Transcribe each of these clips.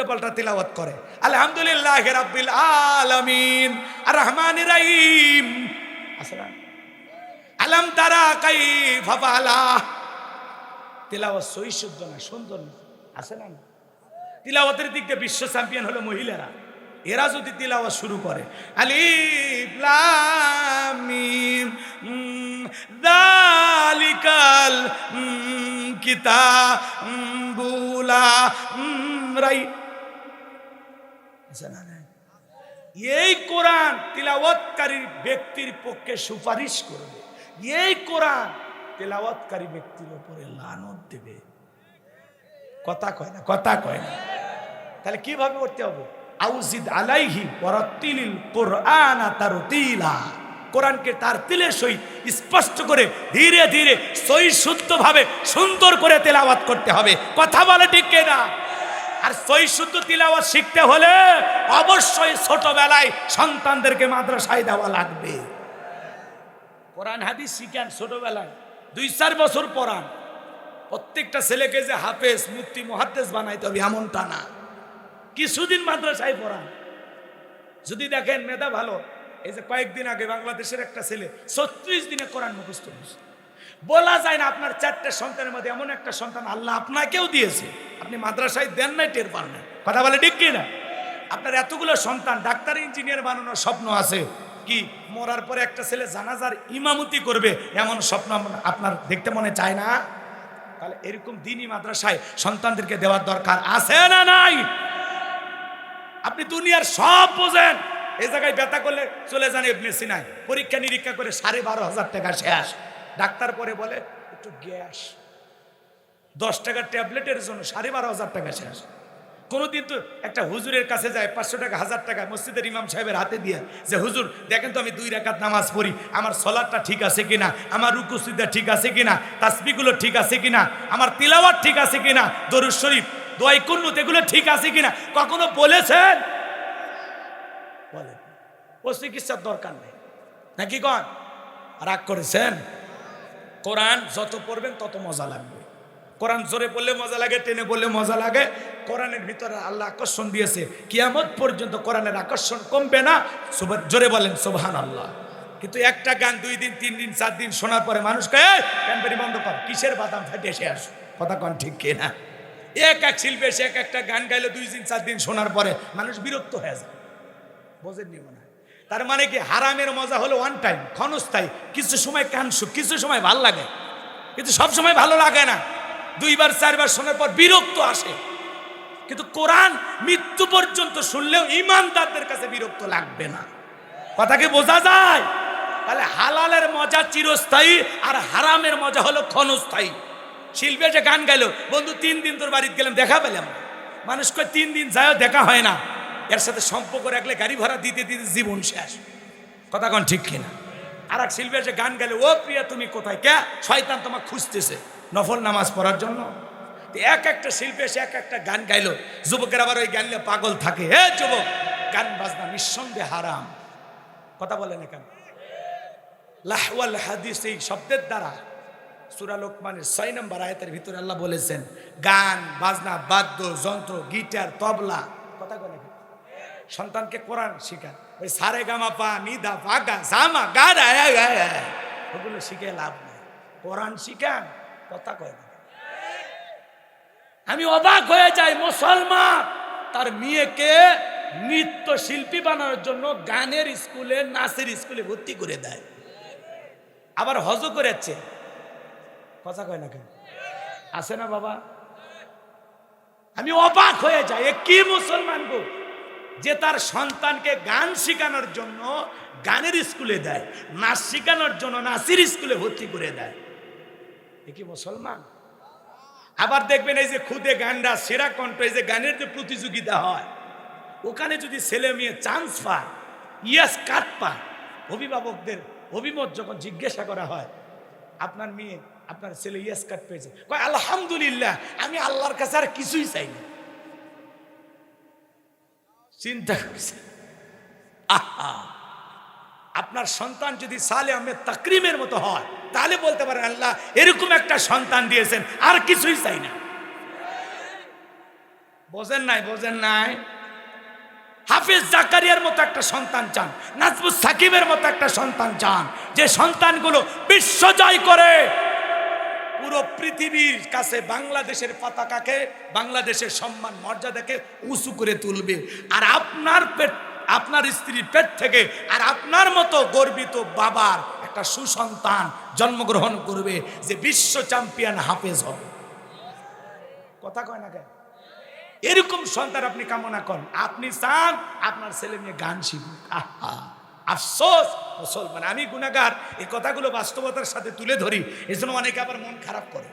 উল্টা পাল্টা তিলাওয়াত করে। আলহামদুলিল্লাহ রাব্বিল আলামিন। আর রহমান রাহিম। আলম তারা কাই ফাফালা তিলাওয়াত সই শুদ্ধ না সুন্দর না? আছে না? তিলাওয়াতের দিক দিয়ে বিশ্ব চ্যাম্পিয়ন হলো মহিলারা। এরা যদি তিলাওয়াত শুরু করে আলিফ দালিকাল উম, কিতাবুলা উম, রাই এই কোরআন তিলাওয়াতকারী ব্যক্তির পক্ষে সুপারিশ করবে। এই কোরআন তেলাওয়াতকারী ব্যক্তির উপরে লানত দেবে। কথা কয় না, কথা কয় না। তাহলে কীভাবে করতে হবে? আউজিদ আলাইহি ওয়ারাত্তিলিল কোরআন তার তারতিলা। কোরআনকে তার তিলের সহিত স্পষ্ট করে ধীরে ধীরে সই শুদ্ধভাবে সুন্দর করে তেলাওয়াত করতে হবে। কথা বলে ঠিক না আর সই শুদ্ধ তিলাওয়াত শিখতে হলে অবশ্যই ছোটবেলায় সন্তানদেরকে মাদ্রাসায় দেওয়া লাগবে। কোরআন, হাদিস শিখেন ছোটবেলায়। দুই চার বছর পড়ান। প্রত্যেকটা ছেলেকে যে হাফেজ মুক্তি মহাদ্দেশ বানাইতে হবে এমনটা না। কিছুদিন মাদ্রাসায় পড়ান। যদি দেখেন মেধা ভালো, এই যে কয়েকদিন আগে বাংলাদেশের একটা ছেলে ছত্রিশ দিনে কোরআন মুখস্থ বলা যায় না আপনার চারটে সন্তানের মধ্যে এমন একটা সন্তান আল্লাহ আপনাকেও দিয়েছে। আপনি মাদ্রাসায় দেন নাই, টের পান না কথা বলে ঠিক না আপনার এতগুলো সন্তান, ডাক্তার, ইঞ্জিনিয়ার বানানোর স্বপ্ন আছে। কি? মরার পরে একটা ছেলে জানাজার ইমামতি করবে, এমন স্বপ্ন আপ- আপনার দেখতে মনে চায় না? তাহলে এরকম দিনই মাদ্রাসায় সন্তানদেরকে দেওয়ার দরকার আছে না নাই? আপনি দুনিয়ার সব বোঝেন। এই জায়গায় ব্যথা করলে চলে যান এমনি সিনাই পরীক্ষা নিরীক্ষা করে সাড়ে বারো হাজার টাকা শেষ। ডাক্তার পরে বলে, একটু গ্যাস দশ টাকার ট্যাবলেটের জন্য সাড়ে বারো হাজার টাকা শেষ। কোনোদিন তো একটা হুজুরের কাছে যায় পাঁচশো টাকা, হাজার টাকা মসজিদের ইমাম সাহেবের হাতে দিয়ে যে, হুজুর, দেখেন তো আমি দুই রাকাত নামাজ পড়ি, আমার সলাদটা ঠিক আছে কিনা? আমার রুকুসিদা ঠিক আছে কিনা? তাসবিগুলো ঠিক আছে কিনা? আমার তিলাওয়াত ঠিক আছে কিনা? দরুদ শরীফ দোয়াই কুন্নুত, এগুলো ঠিক আছে কিনা? কখনো বলেছেন? বলে ও চিকিৎসার দরকার নেই। নাকি কন? রাগ করেছেন? কোরআন যত পড়বেন তত মজা লাগবে। কোরআন জোরে বললে মজা লাগে টেনে বললে মজা লাগে। কোরআনের ভিতরে আল্লাহ আকর্ষণ দিয়েছে। কিয়ামত পর্যন্ত কোরআনের আকর্ষণ কমবে না। জোরে বলেন সোভান আল্লাহ কিন্তু একটা গান দুই দিন তিন দিন চার দিন শোনার পরে মানুষকে "এই, ক্যাম্পারি বন্ধ কর। কিসের বাদাম ফাটে এসে আস? কথা কন ঠিক কিনা এক এক শিল্পী এসে এক একটা গান গাইলে দুই দিন চার দিন শোনার পরে মানুষ বিরক্ত হয়ে যায়। বোঝেননি মনে। তার মানে কি হারামের মজা হলো ওয়ান টাইম ক্ষণস্থায়ী। কিছু সময় কান সুখ কিছু সময় ভালো লাগে। কিন্তু সব সময় ভালো লাগে না। দুইবার, চারবার শোনার পর বিরক্ত আসে। কিন্তু কোরআন মৃত্যু পর্যন্ত শুনলেও ইমানদারদের কাছে বিরক্ত লাগবে না। কথাকে বোঝা যায়? তাহলে হালালের মজা চিরস্থায়ী আর হারামের মজা হলো ক্ষণস্থায়ী। শিল্পী যে গান গাইলো, বন্ধু, তিন দিন তোর বাড়িতে গেলাম, দেখা পেলাম। মানুষ কয়, তিন দিন যায়ও দেখা হয় না। এর সাথে সম্পর্ক রাখলে গাড়ি ভাড়া দিতে দিতে জীবন শেষ। কথা কন ঠিক কিনা? আর এক শিল্পী যে গান গেলে ও প্রিয়া, তুমি কোথায়? কে? শয়তান তোমার খুঁজতেছে। নফল নামাজ পড়ার জন্য এক একটা শিল্পী এসে এক একটা গান গাইলো যুবকের আবার ওই গান নিয়ে পাগল থাকে হে যুবক গান বাজনা নিঃসন্দেহে হারাম কথা বলে না কেন লাহওয়াল হাদিস এই শব্দের দ্বারা সুরা লোকমানের ছয় নম্বর আয়তের ভিতরে আল্লাহ বলেছেন গান বাজনা বাদ্য যন্ত্র গিটার তবলা কথা বলে সন্তানকে কোরআন শিখান ওই সারে গামা পা নিদা পাগা জামা গাড়া ওগুলো শিখে লাভ নেই কোরআন শিখান কথা কয় না। আমি অবাক হয়ে যাই, মুসলমান, তার মেয়েকে নৃত্য শিল্পী বানানোর জন্য গানের স্কুলে, নাচের স্কুলে ভর্তি করে দেয়। আবার হজ করেছে। কথা কয় না কেন? আছে না বাবা? আমি অবাক হয়ে যাই, এ কি মুসলমান গো? যে তার সন্তানকে গান শেখানোর জন্য গানের স্কুলে দেয়, নাচ শেখানোর জন্য নাচের স্কুলে ভর্তি করে দেয়। কি মুসলমান? আবার দেখবেন এই যে খুদে গানরা, সেরা কণ্ঠ, এই যে গানের যে প্রতিযোগিতা হয়, ওখানে যদি ছেলে মেয়ে চান্স পায় ইয়াস কাট পায়, অভিভাবকদের অভিমত যখন জিজ্ঞাসা করা হয়, আপনার মেয়ে, আপনার ছেলে ইয়াস কাট পেয়েছে। কয়, আলহামদুলিল্লাহ, আমি আল্লাহর কাছে আর কিছুই চাই না। চিন্তা করছে। আহা! আপনার সন্তান যদি সালে আহমেদ তাকরিমের মতো হয়, তাহলে বলতে পারেন, আল্লাহ এরকম একটা সন্তান দিয়েছেন, আর কিছুই চাই না। বোঝেন নাই বোঝেন নাই? হাফিজ জাকারিয়ার মতো একটা সন্তান চান, নাজমুস সাকিবের মতো একটা সন্তান চান, যে সন্তানগুলো বিশ্ব জয় করে। পুরো পৃথিবীর কাছে বাংলাদেশের পতাকাকে, বাংলাদেশের সম্মান, মর্যাদাকে উঁচু করে তুলবে। আর আপনার পেট আপনার স্ত্রীর পেট থেকে আর আপনার মতো গর্বিত বাবার একটা সুসন্তান জন্মগ্রহণ করবে যে বিশ্ব চ্যাম্পিয়ন হাফেজ হবে। কথা কয় না কেন? এরকম সন্তান আপনি কামনা করেন। আপনি চান আপনার ছেলে মেয়ে গান শিখুক। আফসোস, মুসলমান। আমি গুণাগার এই কথাগুলো বাস্তবতার সাথে তুলে ধরি এই জন্য অনেকে আবার মন খারাপ করে।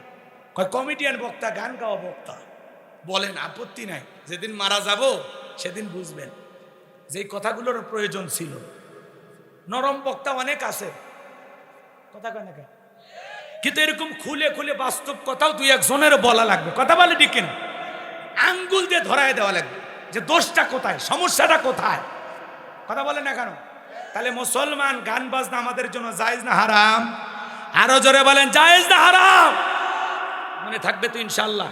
কয় কমেডিয়ান বক্তা, গান গাওয়া বক্তা। বলেন, আপত্তি নাই। যেদিন মারা যাব, সেদিন বুঝবেন। যে এই কথাগুলোর প্রয়োজন ছিল। নরম বক্তা অনেক আছে। কথা কয়? কিন্তু এরকম খুলে খুলে বাস্তব কথাও দুই একজনের বলা লাগবে। কথা বলে ঠিক কিনা? আঙ্গুল দিয়ে ধরায় দেওয়া লাগবে যে দোষটা কোথায়, সমস্যাটা কোথায়? কথা বলে না কেন? তাহলে মুসলমান গান বাজনা আমাদের জন্য জায়েজ না হারাম? আরও জোরে বলেন, জায়েজ না হারাম? মনে থাকবে তো ইনশাল্লাহ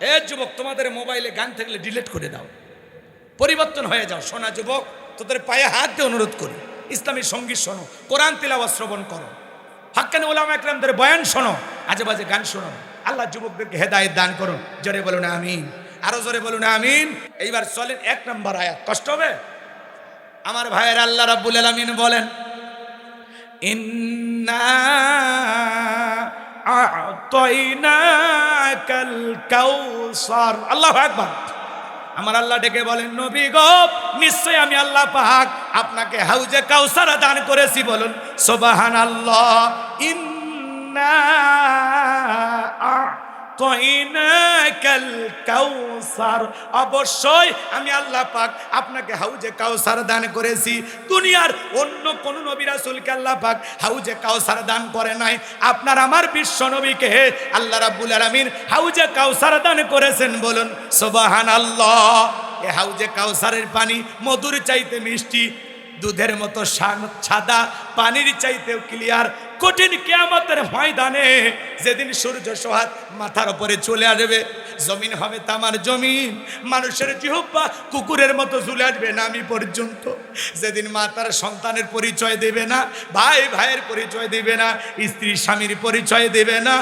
এ যুবক, তোমাদের মোবাইলে গান থাকলে ডিলিট করে দাও। পরিবর্তন হয়ে যাও। সোনা যুবক, তোদের পায়ে হাত দিয়ে অনুরোধ করি। ইসলামী সংগীত শোনো, কোরআন তিলাওয়াত শ্রবণ করো। হাক্কানি ওলামা একরামদের বয়ান শোনো আজে বাজে গান শোনো। আল্লাহ যুবকদেরকে হেদায়েত দান করুন। জোরে বলুন আমিন। আরও জোরে বলুন আমিন। এইবার চলেন এক নম্বর আয়াত। কষ্ট হবে? আমার ভাইয়ের আল্লাহ রাব্বুল আলামিন বলেন, ইন্না আ'তাইনাকাল কাউসার। আল্লাহু আকবার। আমার আল্লাহ ডেকে বলেন, নবী গো নিশ্চয় আমি আল্লাহ পাক আপনাকে হাউজে কাউসার দান করেছি বলুন সোবাহান আল্লাহ ইন্না কাউসার। অবশ্যই আমি আল্লাহ পাক আপনাকে হাউজে কাউসার দান করেছি। দুনিয়ার অন্য কোন নবী রাসূলকে আল্লাহ পাক হাউজে কাউসার দান করে নাই। আপনার আমার বিশ্ব নবীকে আল্লাহ রাব্বুল আলামিন হাউজে কাউসার দান করেছেন বলুন, সুবহানাল্লাহ। এ হাউজে কাউসারের পানি মধুর চাইতে মিষ্টি। দুধের মতো সাদা, পানির চাইতেও ক্লিয়ার কঠিন কেয়ামতের ময়দানে যেদিন সূর্য সোহাত মাথার উপরে চলে আসবে, জমিন হবে তামার জমিন। মানুষের জিহব্বা কুকুরের মতো ঝুলে আসবে নামি পর্যন্ত। যেদিন মা তার সন্তানের পরিচয় দেবে না, ভাই ভাইয়ের পরিচয় দেবে না, স্ত্রী স্বামীর পরিচয় দেবে না।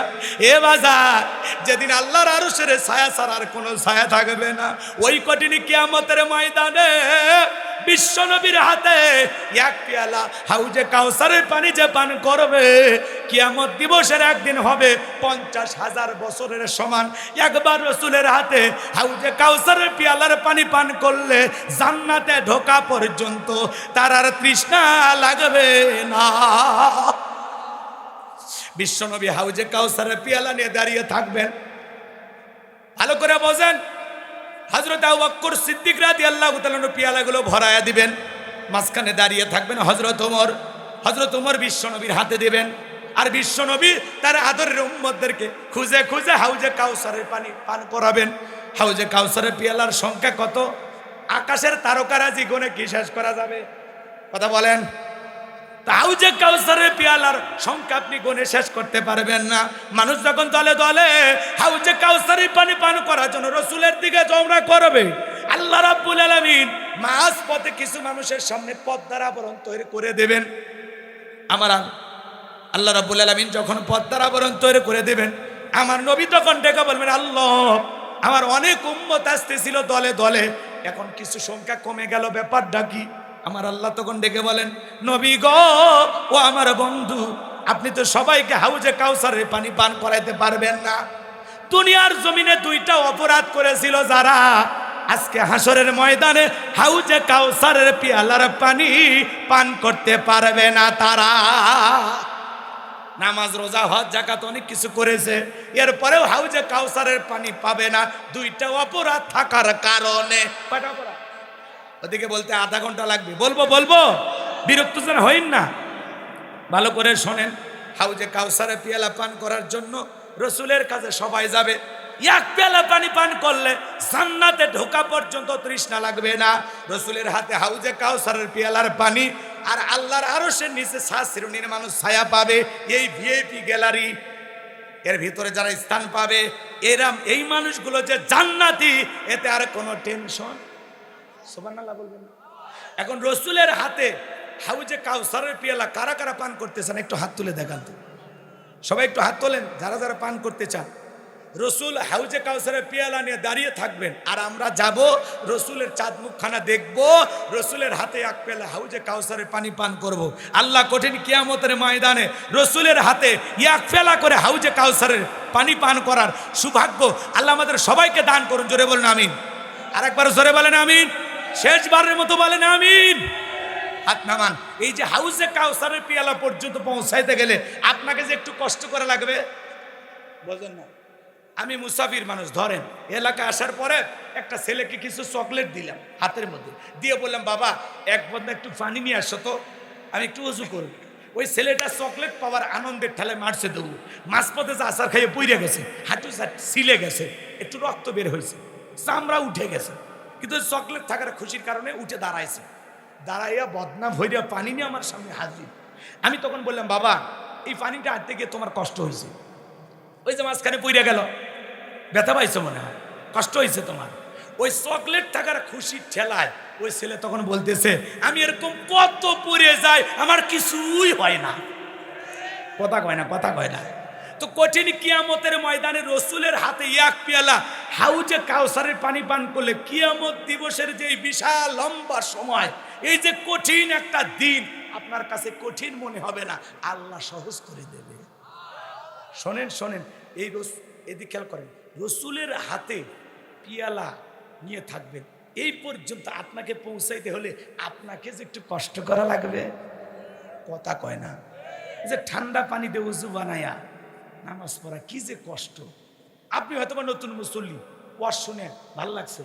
এ বাজার, যেদিন আল্লাহর আরও সেরে ছায়া ছাড়ার কোনো ছায়া থাকবে না। ওই কঠিন কেয়ামতের ময়দানে বিশ্বনবীর হাতে এক পেয়ালা হাউজে কাউসারের পানি যে পান করবে, কিয়ামত দিবসের একদিন হবে পঞ্চাশ হাজার বছরের সমান। একবার রসুলের হাতে হাউজে কাউসারের পেয়ালার পানি পান করলে জান্নাতে ঢোকা পর্যন্ত তার আর তৃষ্ণা লাগবে না। বিশ্বনবী হাউজে কাউসারের পেয়ালা নিয়ে দাঁড়িয়ে থাকবেন। ভালো করে বোঝেন? হজরত আবক্কর সিদ্দিক রাদি আল্লাহ তালানো পিয়ালাগুলো ভরায়া দিবেন, মাঝখানে দাঁড়িয়ে থাকবেন হজরত ওমর। হজরত ওমর বিশ্বনবীর হাতে দিবেন, আর বিশ্বনবী তার আদরের উম্মতদেরকে খুঁজে খুঁজে হাউজে কাউসারের পানি পান করাবেন। হাউজে কাউসারের পিয়ালার সংখ্যা কত? আকাশের তারকারাজি গুণে কি শেষ করা যাবে? কথা বলেন। তাও যে কাউসারের পিয়ালার সংখ্যা আপনি গনে শেষ করতে পারবেন না। মানুষ যখন দলে দলে হাউজে কাউসারের পানি পান করার জন্য রসুলের দিকে জমরা করবে, আল্লাহ রাব্বুল আলামিন মাছ পথে কিছু মানুষের সামনে পদ্মার আবরণ তৈরি করে দেবেন। আমার আল- আল্লাহ রাব্বুল আলামিন যখন পদ্মার আবরণ তৈরি করে দেবেন, আমার নবী তখন ডেকে বলবেন, আল্লাহ, আমার অনেক উম্মত আসতেছিল দলে দলে, এখন কিছু সংখ্যা কমে গেল, ব্যাপারটা কি? আমার আল্লাহ তখন ডেকে বলেন, নবী গ, ও আমার বন্ধু, আপনি তো সবাইকে হাউজে কাউসারের পানি পান করাইতে পারবেন না। দুনিয়ার জমিনে দুইটা অপরাধ করেছিল যারা। আজকে হাসরের ময়দানে হাউজে কাউসারের পিয়ালার পানি পান করতে পারবে না তারা। নামাজ, রোজা, হজ জাকাত অনেক কিছু করেছে। এরপরেও হাউজে কাউসারের পানি পাবে না। দুইটা অপরাধ থাকার কারণে? ওদিকে বলতে আধা ঘণ্টা লাগবে। বলব বলব। বিরক্ত যেন হইন না। ভালো করে শোনেন। হাউজে কাউসারে পিয়ালা পান করার জন্য রসুলের কাছে সবাই যাবে। এক পেয়ালা পানি পান করলে সান্নাতে ঢোকা পর্যন্ত তৃষ্ণা লাগবে না। রসুলের হাতে হাউজে কাউসারের পিয়ালার পানি আর আল্লাহর আরও সে নিচে শ্বাসিরুনির মানুষ ছায়া পাবে। এই ভিআইপি গ্যালারি, এর ভিতরে যারা স্থান পাবে, এরা এই মানুষগুলো যে জান্নাতি, এতে আর কোনো টেনশন বলবেন। এখন রসুলের হাতে হাউজে কাউসারের পিয়ালা কারা কারা পান করতেছেন? একটু হাত তুলে দেখান তো। সবাই একটু হাত তোলেন, যারা যারা পান করতে চান। রসুল হাউজে কাউসারের পিয়ালা নিয়ে দাঁড়িয়ে থাকবেন আর আমরা যাব রসুলের চাঁদ মুখখানা দেখব, রসুলের হাতে এক পেলা হাউজে কাউসারের পানি পান করব। আল্লাহ কঠিন কিয়ামতের ময়দানে রসুলের হাতে এক ফেলা করে হাউজে কাউসারের পানি পান করার সৌভাগ্য আল্লাহ আমাদের সবাইকে দান করুন। জোরে বলুন, আমিন। আরেকবার জোরে বলেন, আমিন। শেষবারের মতো বলেন আমিন। হাত নামান। এই যে হাউসে কাউসারের পিয়ালা পর্যন্ত পৌঁছাইতে গেলে আপনাকে যে একটু কষ্ট করা লাগবে? বোঝেন না। আমি মুসাফির মানুষ ধরেন এলাকায় আসার পরে একটা ছেলেকে কিছু চকলেট দিলাম হাতের মধ্যে। দিয়ে বললাম বাবা এক বন্ধা একটু পানি নিয়ে আসো তো আমি একটু উজু করব। ওই ছেলেটা চকলেট পাওয়ার আনন্দের ঠেলে মারছে দেবো মাঝপথে যে আচার খাইয়ে পইরে গেছে হাঁটু সিলে গেছে একটু রক্ত বের হয়েছে চামড়া উঠে গেছে। কিন্তু চকলেট থাকার খুশির কারণে উঠে দাঁড়াইছে। দাঁড়াইয়া বদনাম হইয়া পানি নিয়ে আমার সামনে হাজির। আমি তখন বললাম, বাবা, এই পানিটা আনতে গিয়ে তোমার কষ্ট হয়েছে ওই যে মাঝখানে পইরা গেল। ব্যথা পাইছো মনে হয়। কষ্ট হয়েছে তোমার। ওই চকলেট থাকার খুশির ঠেলায় ওই ছেলে তখন বলতেছে, আমি এরকম কত পড়ে যাই, আমার কিছুই হয় না। কথা কয় না, কথা কয় না। তো কঠিন কিয়ামতের ময়দানে রসুলের হাতে এক পেয়ালা হাউজে কাউসারের পানি পান করলে কিয়ামত দিবসের যে বিশাল লম্বা সময়, এই যে কঠিন একটা দিন, আপনার কাছে কঠিন মনে হবে না, আল্লাহ সহজ করে দেবে। শোনেন শোনেন, এই রস, এদিকে খেয়াল করেন, রসুলের হাতে পিয়ালা নিয়ে থাকবেন, এই পর্যন্ত আপনাকে পৌঁছাইতে হলে আপনাকে যে একটু কষ্ট করা লাগবে, কথা কয় না, যে ঠান্ডা পানি উজু বানায়া নামাজ পড়া কি যে কষ্ট। আপনি হয়তো বা নতুন মুসল্লি, ওয়াজ শুনে ভালো লাগছে।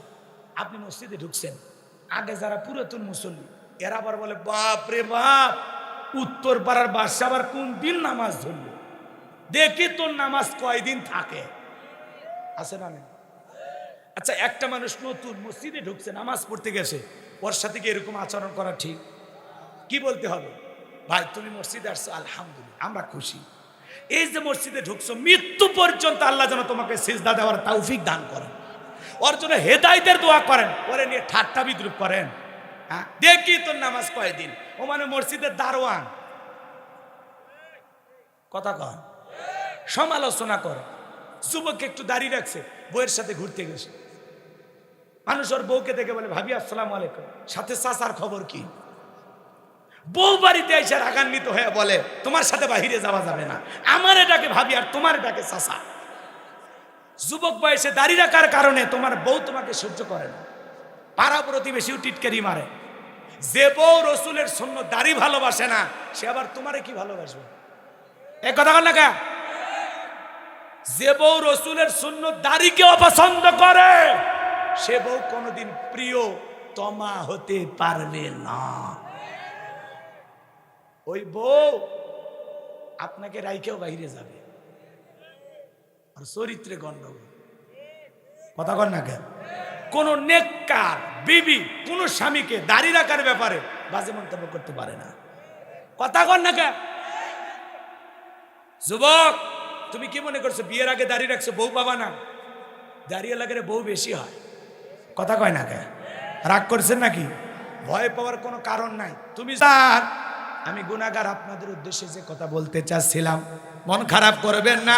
আপনি মসজিদে ঢুকছেন, আগে যারা পুরাতন মুসল্লি, এরা আবার বলে, বাপ রে বাপ, উত্তর পাড়ার বাদশা আবার কোন দিন নামাজ ধরলো? দেখি তোর নামাজ কয়দিন থাকে? আছে না? আচ্ছা একটা মানুষ নতুন মসজিদে ঢুকছে, নামাজ পড়তে গেছে, ওর সাথে কি এরকম আচরণ করা ঠিক? কি বলতে হবে? ভাই, তুমি মসজিদে আসছো, আলহামদুলিল্লাহ, আমরা খুশি। এই যে মসজিদে ঢুকছো, মৃত্যু পর্যন্ত আল্লাহ যেন তোমাকে সিজদা দেওয়ার তৌফিক দান করেন। ওর জন্য হেদায়তের দোয়া করেন, ওরে নিয়ে ঠাট্টা বিদ্রুপ করেন। হ্যাঁ? দেখি তোর নামাজ কয়দিন? ও মানে মসজিদের দারোয়ান। কথা কন। সমালোচনা করে। যুবক একটু দাঁড়িয়ে রাখছে বইয়ের সাথে ঘুরতে গেছে। মানুষ ওর বউকে দেখে বলে, ভাবি, আসসালাম আলাইকুম। সাথে চাচার খবর কি? বউ বাড়িতে এসে রাগান্বিত হয়ে বলে, তোমার সাথে বাহিরে যাওয়া যাবে না। আমার এটাকে ভাবি আর তোমার এটাকে চাচা। যুবক বয়সে দাড়ি রাখার কারণে তোমার বউ তোমাকে সহ্য করে না। পাড়া প্রতিবেশীও টিটকারি মারে। যে বউ রসুলের শূন্য দাড়ি ভালোবাসে না, সে আবার তোমারে কি ভালোবাসবে? এই কথা বল না যে বউ রসুলের শূন্য দাড়িকে অপছন্দ করে, সে বউ কোনোদিন প্রিয় তমা হতে পারবে না। ওই বউ আপনাকে রাইকেও বাইরে যাবে। আর চরিত্রে গন্ডগোল কথা কর না কেন? কোন নেককার বিবি, কোন স্বামীকে দাড়ি রাখার ব্যাপারে বাজে মন্তব্য করতে পারে না। কথা কর না কেন? যুবক, তুমি কি মনে করছ বিয়ের আগে দাঁড়িয়ে রাখছো, বউ পাবা না? দাঁড়িয়ে লাগলে বউ বেশি হয়। কথা কয় না কে রাগ করছেন নাকি? ভয় পাওয়ার কোনো কারণ নাই। তুমি স্যার আমি গুনাগার আপনাদের উদ্দেশ্যে যে কথা বলতে চাচ্ছিলাম, মন খারাপ করবেন না।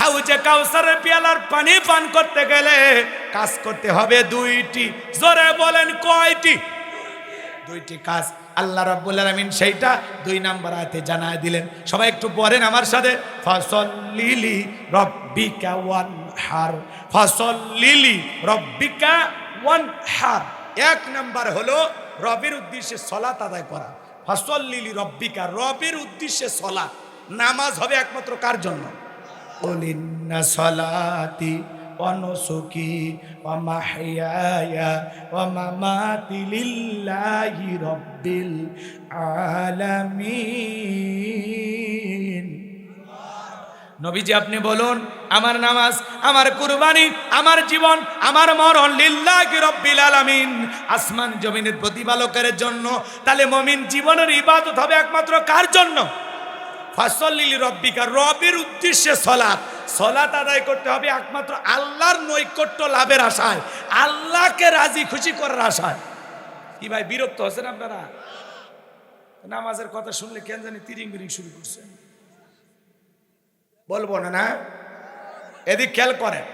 হাউজে কাউসারের পিয়ালার পানি পান করতে গেলে কাজ করতে হবে দুইটি। জোরে বলেন কয়টি? দুইটি কাজ। আল্লাহ রাব্বুল আলামিন সেইটা দুই নাম্বার আয়াতে জানায় দিলেন। সবাই একটু পড়েন আমার সাথে। ফসল লিলি রব্বিকা ওয়ান হার ফসল লিলি রব্বিকা ওয়ান হার এক নাম্বার হলো রবের উদ্দেশ্যে সলাত আদায় করা। ফসল রব্বিকা রবের উদ্দেশ্যে সলা নামাজ হবে একমাত্র কার জন্য? অলিন্না সলাতি অনসুকি অমাহিয়ায়া অমামাতি লিল্লাহি রব্বিল আলামিন। নবীজি আপনি বলুন, আমার নামাজ, আমার কুরবানি, আমার জীবন, আমার মরণ লিল্লাহি রব্বিল আলামিন। আসমান জমিনের প্রতিপালকের জন্য। তাহলে মমিন জীবনের ইবাদত হবে একমাত্র কার জন্য? ফসল্লিল রব্বিকা রবের উদ্দেশ্যে সলাৎ। সলাত আদায় করতে হবে একমাত্র আল্লাহর নৈকট্য লাভের আশায়। আল্লাহকে রাজি, খুশি করার আশায়। কি ভাই, বিরক্ত হচ্ছেন আপনারা? নামাজের কথা শুনলে কেন জানি তিরিং বিরিং শুরু করছেন। বলব না না? এদিক খেয়াল করেন,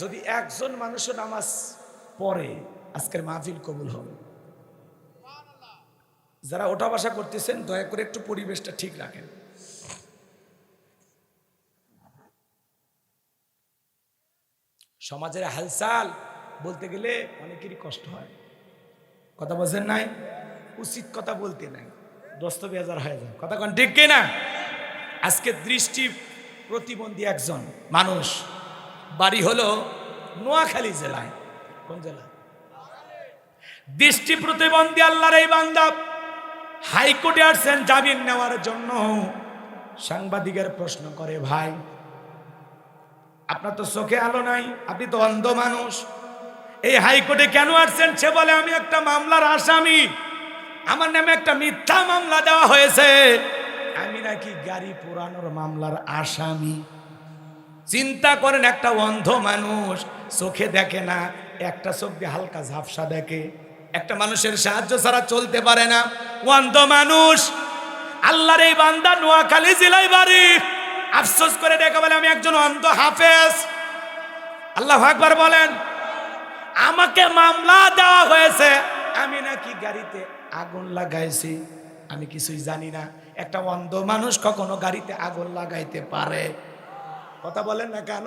যদি একজন মানুষও নামাজ পড়ে, আজকের মাহফিল কবুল হবে। যারা ওঠা বসা করতেছেন, দয়া করে একটু পরিবেশটা ঠিক রাখেন। সমাজের হালচাল বলতে গেলে অনেকেরই কষ্ট হয়। কথা বলছেন নাই? উচিত কথা বলতে নাই। দস্ত বেজার হয়ে যায় কথা কন, ঠিক না আজকে দৃষ্টি প্রতিবন্ধী একজন মানুষ। বাড়ি হলো নোয়াখালী জেলায়। কোন জেলায় দৃষ্টি প্রতিবন্ধী আল্লাহর এই বান্দা হাইকোর্টে আসছেন জামিন নেওয়ার জন্য। সাংবাদিকের প্রশ্ন করে, ভাই, আপনার তো চোখে আলো নাই, আপনি তো অন্ধ মানুষ। এই হাইকোর্টে কেন আসছেন? সে বলে, আমি একটা মামলার আসামি। আমার নামে একটা মিথ্যা মামলা দেওয়া হয়েছে। আমি নাকি গাড়ি পোড়ানোর মামলার আসামি। চিন্তা করেন, একটা অন্ধ মানুষ চোখে দেখে না, একটা চোখ দিয়ে হালকা ঝাপসা দেখে। একটা মানুষের সাহায্য ছাড়া চলতে পারে না। অন্ধ মানুষ, আল্লাহর এই বান্দা নোয়াখালী জেলায় বাড়ি। আফসোস করে ডেকে বলে, আমি একজন অন্ধ হাফেজ। আল্লাহ আকবার বলেন, আমাকে মামলা দেওয়া হয়েছে। আমি নাকি গাড়িতে আগুন লাগাইছি। আমি কিছুই জানি না। একটা অন্ধ মানুষ কখনো গাড়িতে আগুন লাগাইতে পারে। কথা বলেন না কেন?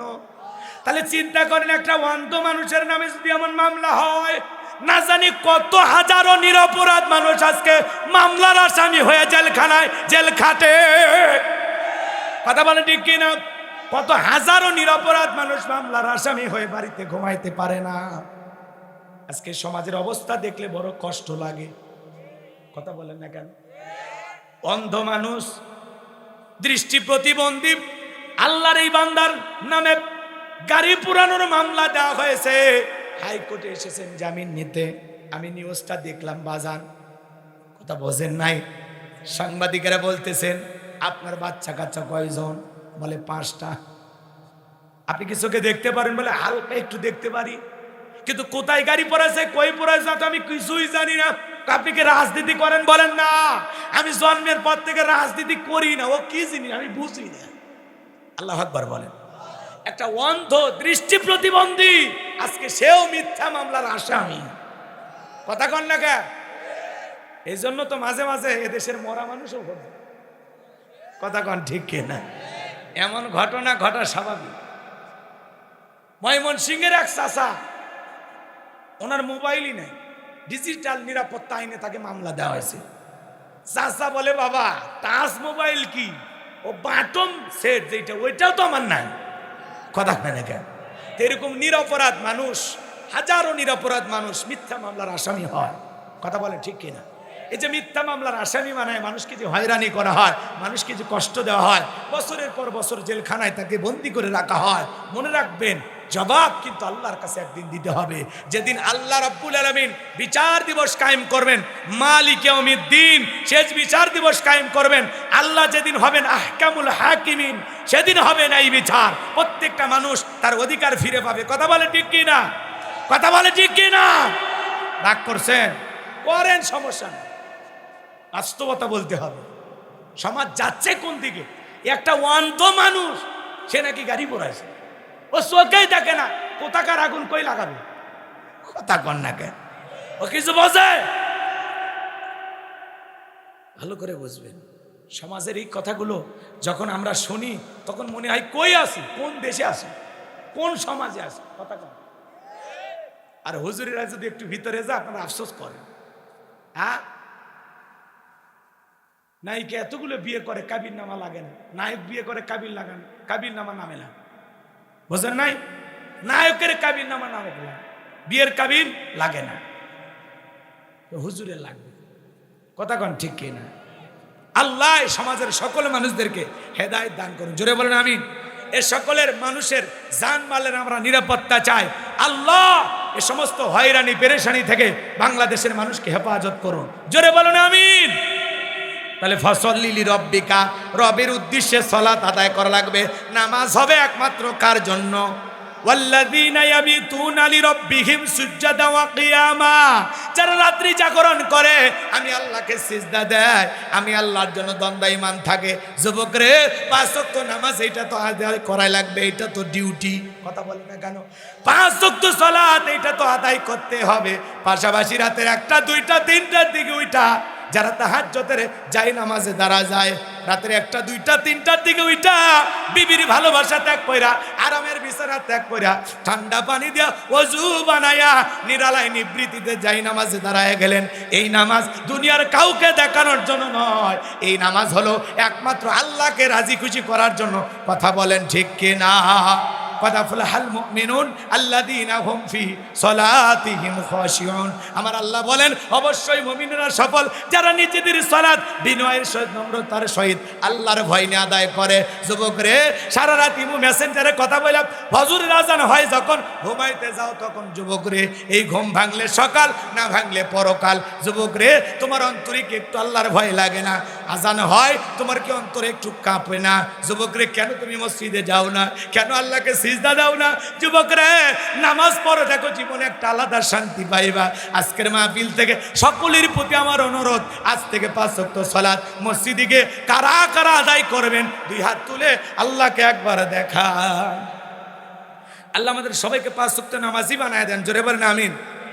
তাহলে চিন্তা করেন, একটা অন্ধ মানুষের নামে যদি এমন মামলা হয়, না জানি কত হাজারো নিরপরাধ মানুষ আজকে মামলার আসামি হয়ে জেলখানায়, জেল খাটে। কথা বলেন ঠিক কিনা? কত হাজারো নিরপরাধ মানুষ মামলার আসামি হয়ে বাড়িতে ঘুমাইতে পারে না। আজকে সমাজের অবস্থা দেখলে বড় কষ্ট লাগে। কথা বলেন না কেন? অন্ধ মানুষ, দৃষ্টি প্রতিবন্ধী, আল্লাহর এই বান্দার নামে গাড়ি পুরানোর মামলা দেওয়া হয়েছে। হাইকোর্টে এসেছেন জামিন নিতে। আমি নিউজটা দেখলাম বাজান। কথা বোঝেন নাই। সাংবাদিকেরা বলতেছেন, আপনার বাচ্চা কাচ্চা কয়জন? বলে, পাঁচটা। আপনি কি চোখে দেখতে পারেন? বলে, হালকা একটু দেখতে পারি। কিন্তু কোথায় গাড়ি পড়েছে? কই পড়েছে? আমি কিছুই জানি না। আপনি কি রাজনীতি করেন বলেন না? আমি জন্মের পর থেকে রাজনীতি করি না। ও কি জিনিস? আমি বুঝি না। আল্লাহ আকবার বলেন। একটা অন্ধ দৃষ্টি প্রতিবন্ধী, আজকে সেও মিথ্যা মামলার আসামি। কথা কন না কে? এই জন্য তো মাঝে মাঝে এদেশের মরা মানুষও ঘটে কথা কন ঠিক কিনা এমন ঘটনা ঘটা স্বাভাবিক। ময়মন সিংহের এক চাষা ওনার মোবাইলই নেই। ডিজিটাল নিরাপত্তা আইনে তাকে মামলা দেওয়া হয়েছে। চাষা বলে, বাবা টাচ মোবাইল কি? ও বাটন সেট যেটা ওইটাও তো আমার নাই। কথা হয় না কেন? এরকম নিরপরাধ মানুষ, হাজারো নিরপরাধ মানুষ মিথ্যা মামলার আসামি হয়। কথা বলে ঠিক কিনা এই যে মিথ্যা মামলার আসামি বানায় মানুষকে যে হয়রানি করা হয়, মানুষকে যে কষ্ট দেওয়া হয়, বছরের পর বছর জেলখানায় তাকে বন্দি করে রাখা হয়। মনে রাখবেন জবাব কিন্তু আল্লাহর কাছে একদিন দিতে হবে। যেদিন আল্লাহ রব্বুল আলমিন বিচার দিবস কায়েম করবেন, মালিক দিন শেষ বিচার দিবস কায়েম করবেন, আল্লাহ যেদিন হবেন আহকামুল হাকিমিন, সেদিন হবে না এই বিচার। প্রত্যেকটা মানুষ তার অধিকার ফিরে পাবে। কথা বলে ঠিক কি না? কথা বলে ঠিক কি না? রাগ করছেন? করেন, সমস্যা নেই। বাস্তবতা বলতে হবে। সমাজ যাচ্ছে কোন দিকে? একটা অন্ধ মানুষ, সে নাকি গাড়ি পড়াইছে। ও চোখেই দেখে না, কোথাকার আগুন, কই লাগাবে? কথা কন না কেন। ও কিছু বোঝে? ভালো করে বুঝবেন। সমাজের এই কথাগুলো যখন আমরা শুনি, তখন মনে হয় কই আছি, কোন দেশে আছি, কোন সমাজে আছি, কথা কন। আর হুজুরিরা যদি একটু ভিতরে যা আপনারা আফসোস করেন। হ্যাঁ? নায়িকা এতগুলো বিয়ে করে, কাবির নামা লাগে না। নায়ক বিয়ে করে, কাবির লাগান, কাবির নামা নামে না। বুঝলেন নাই? নায়কের কাবির নামা বিয়ের কাবির লাগে না। তো হুজুরের লাগবে। কথা কন ঠিক কি না? আল্লাহ সমাজের সকল মানুষদেরকে হেদায়ত দান করুন। জোরে বলেন আমি এ সকলের মানুষের জান মালের আমরা নিরাপত্তা চাই। আল্লাহ এ সমস্ত হয়রানি, পেরেশানি থেকে বাংলাদেশের মানুষকে হেফাজত করুন। জোরে বলেন আমিন। তাহলে ফসল্লিলি রব্বিকা, রবের উদ্দেশ্যে সলাত আদায় করা লাগবে। নামাজ হবে একমাত্র কার জন্য? যারা রাত্রি জাগরণ করে, আমি আল্লাহকে দেয়, আমি আল্লাহর জন্য থাকে। যুবক রে নামাজ তো আদায় করাই লাগবে তো ডিউটি। কথা না কেন? তো আদায় করতে হবে। পাশাপাশি রাতের একটা, দুইটা, তিনটার দিকে ওইটা যারা তাহার তাহাজ্জতের যাই নামাজে দাঁড়া যায়, রাতের একটা, দুইটা, তিনটার দিকে ওইটা বিবির ভালোবাসা ত্যাগ কইরা, আরামের বিছানা ত্যাগ কইরা, ঠান্ডা পানি দিয়া অজু বানায়া নিরালায় নিবৃত্তিতে যাই নামাজে দাঁড়ায় গেলেন। এই নামাজ দুনিয়ার কাউকে দেখানোর জন্য নয়। এই নামাজ হলো একমাত্র আল্লাহকে রাজি খুশি করার জন্য। কথা বলেন ঠিক কিনা? কথা ফুলহাল মুমিনুন আল্লাযীনা হুম ফি সলাতিহিম খাশিউন আমার আল্লাহ বলেন, অবশ্যই মুমিনেরা সফল, যারা নিজেদের সালাত বিনয়ের সহিত, নম্রতার সহিত আল্লাহর ভয় নিয়ে আদায় করে। যুবক রে, সারা রাত ইমু মেসেঞ্জারে কথা বললাম ফজরের আজান হয় যখন, ঘুমাইতে যাও তখন যুবক রে, এই ঘুম ভাঙলে সকাল না ভাঙলে পরকাল। যুবক রে, তোমার অন্তরে একটু আল্লাহর ভয় লাগে না? আজান হয়, তোমার কি অন্তরে একটু কাঁপে না? যুবক রে, কেন তুমি মসজিদে যাও না? কেন আল্লাহকে সিজদা দাও না। যুবক রে নামাজ পড়ো। দেখো জীবনে একটা আলাদা শান্তি পাইবা। আজকের মাহফিল থেকে সকলের প্রতি আমার অনুরোধ, আজ থেকে পাঁচ সপ্ত সলাদ মসজিদে গিয়ে কারা কারা আদায় করবেন, দুই হাত তুলে আল্লাহকে একবার দেখা আল্লাহ আমাদের সবাইকে পাঁচ সপ্তাহ নামাজই বানায় দেন। জোরে বলেন, আমিন।